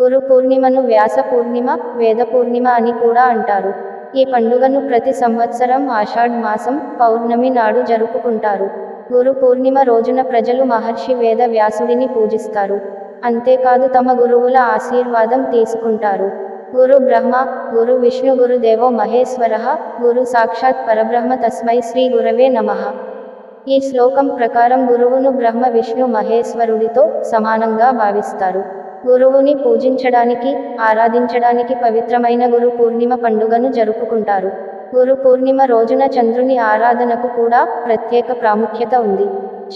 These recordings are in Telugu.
గురు పూర్ణిమను వ్యాస పూర్ణిమ వేద పూర్ణిమ అని కూడా అంటారు. ఈ పండుగను ప్రతి సంవత్సరం ఆషాఢ్ మాసం పౌర్ణమి నాడు జరుపుకుంటారు. గురు పూర్ణిమ రోజున ప్రజలు మహర్షి వేద వ్యాసుడిని పూజిస్తారు. అంతేకాదు తమ గురువుల ఆశీర్వాదం తీసుకుంటారు. గురు బ్రహ్మ గురు విష్ణు గురు దేవో మహేశ్వర గురు సాక్షాత్ పరబ్రహ్మ తస్మై శ్రీ గురవే నమః. ఈ శ్లోకం ప్రకారం గురువును బ్రహ్మ విష్ణు మహేశ్వరుడితో సమానంగా భావిస్తారు. గురువుని పూజించడానికి ఆరాధించడానికి పవిత్రమైన గురు పూర్ణిమ పండుగను జరుపుకుంటారు. గురు పూర్ణిమ రోజున చంద్రుని ఆరాధనకు కూడా ప్రత్యేక ప్రాముఖ్యత ఉంది.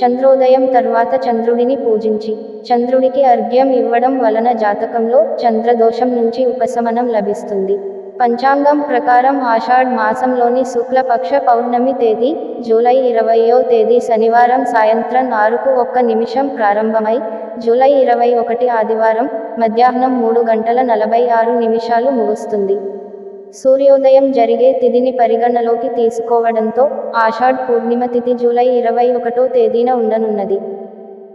చంద్రోదయం తర్వాత చంద్రుడిని పూజించి చంద్రుడికి అర్ఘ్యం ఇవ్వడం వలన జాతకంలో చంద్రదోషం నుంచి ఉపశమనం లభిస్తుంది. పంచాంగం ప్రకారం ఆషాఢ్ మాసంలోని శుక్లపక్ష పౌర్ణమి తేదీ జూలై ఇరవయో తేదీ శనివారం సాయంత్రం ఆరుకు ఒక్క నిమిషం ప్రారంభమై జూలై ఇరవై ఒకటి ఆదివారం మధ్యాహ్నం మూడు గంటల నలభై ఆరు నిమిషాలు ముగుస్తుంది. సూర్యోదయం జరిగే తిథిని పరిగణలోకి తీసుకోవడంతో ఆషాఢ్ పూర్ణిమ తిథి జూలై ఇరవై ఒకటో తేదీన ఉండనున్నది.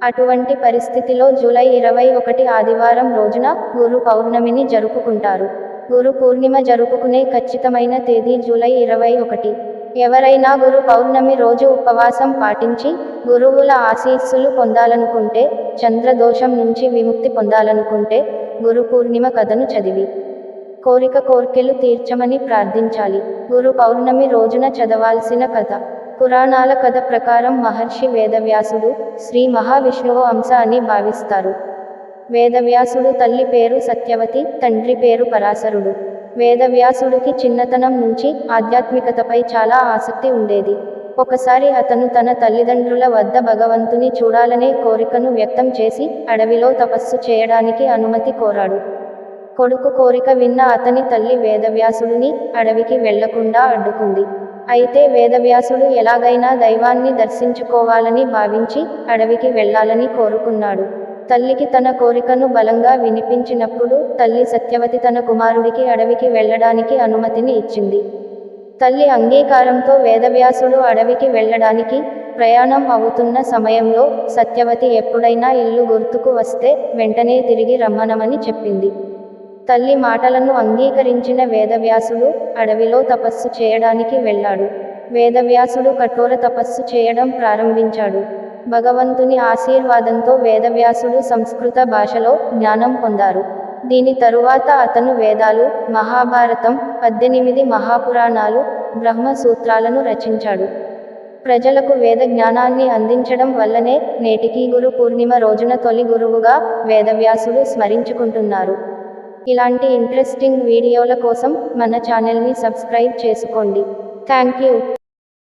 అటువంటి పరిస్థితిలో జూలై ఇరవై ఒకటి ఆదివారం రోజున గురు పౌర్ణమిని జరుపుకుంటారు. గురు పూర్ణిమ జరుపుకునే ఖచ్చితమైన తేదీ జూలై ఇరవై ఒకటి. ఎవరైనా గురు పౌర్ణమి రోజు ఉపవాసం పాటించి గురువుల ఆశీస్సులు పొందాలనుకుంటే చంద్రదోషం నుంచి విముక్తి పొందాలనుకుంటే గురు పూర్ణిమ కథను చదివి. కోరిక కోర్కెలు తీర్చమని ప్రార్థించాలి. గురు పౌర్ణమి రోజున చదవాల్సిన కథ. పురాణాల కథ ప్రకారం మహర్షి వేదవ్యాసుడు శ్రీ మహావిష్ణువు అంశ అని భావిస్తారు. వేదవ్యాసుడు తల్లి పేరు సత్యవతి తండ్రి పేరు పరాశరుడు. వేదవ్యాసుడికి చిన్నతనం నుంచి ఆధ్యాత్మికతపై చాలా ఆసక్తి ఉండేది. ఒకసారి అతను తన తల్లిదండ్రుల వద్ద భగవంతుని చూడాలనే కోరికను వ్యక్తం చేసి అడవిలో తపస్సు చేయడానికి అనుమతి కోరాడు. కొడుకు కోరిక విన్న అతని తల్లి వేదవ్యాసుడిని అడవికి వెళ్ళకుండా అడ్డుకుంది. అయితే వేదవ్యాసుడు ఎలాగైనా దైవాన్ని దర్శించుకోవాలని భావించి అడవికి వెళ్ళాలని కోరుకున్నాడు. తల్లికి తన కోరికను బలంగా వినిపించినప్పుడు తల్లి సత్యవతి తన కుమారుడికి అడవికి వెళ్ళడానికి అనుమతిని ఇచ్చింది. తల్లి అంగీకారంతో వేదవ్యాసుడు అడవికి వెళ్ళడానికి ప్రయాణం అవుతున్న సమయంలో సత్యవతి ఎప్పుడైనా ఇల్లు గుర్తుకు వస్తే వెంటనే తిరిగి రమ్మనమని చెప్పింది. తల్లి మాటలను అంగీకరించిన వేదవ్యాసుడు అడవిలో తపస్సు చేయడానికి వెళ్ళాడు. వేదవ్యాసుడు కఠోర తపస్సు చేయడం ప్రారంభించాడు. భగవంతుని ఆశీర్వాదంతో వేదవ్యాసుడు సంస్కృత భాషలో జ్ఞానం పొందారు. దీని తరువాత అతను వేదాలు మహాభారతం పద్దెనిమిది మహాపురాణాలు బ్రహ్మ సూత్రాలను రచించాడు. ప్రజలకు వేద జ్ఞానాన్ని అందించడం వల్లనే నేటికీ గురు పూర్ణిమ రోజున తొలి గురువుగా వేదవ్యాసుడు స్మరించుకుంటున్నారు. ఇలాంటి ఇంట్రెస్టింగ్ వీడియోల కోసం మన ఛానల్ని సబ్స్క్రైబ్ చేసుకోండి. Thank you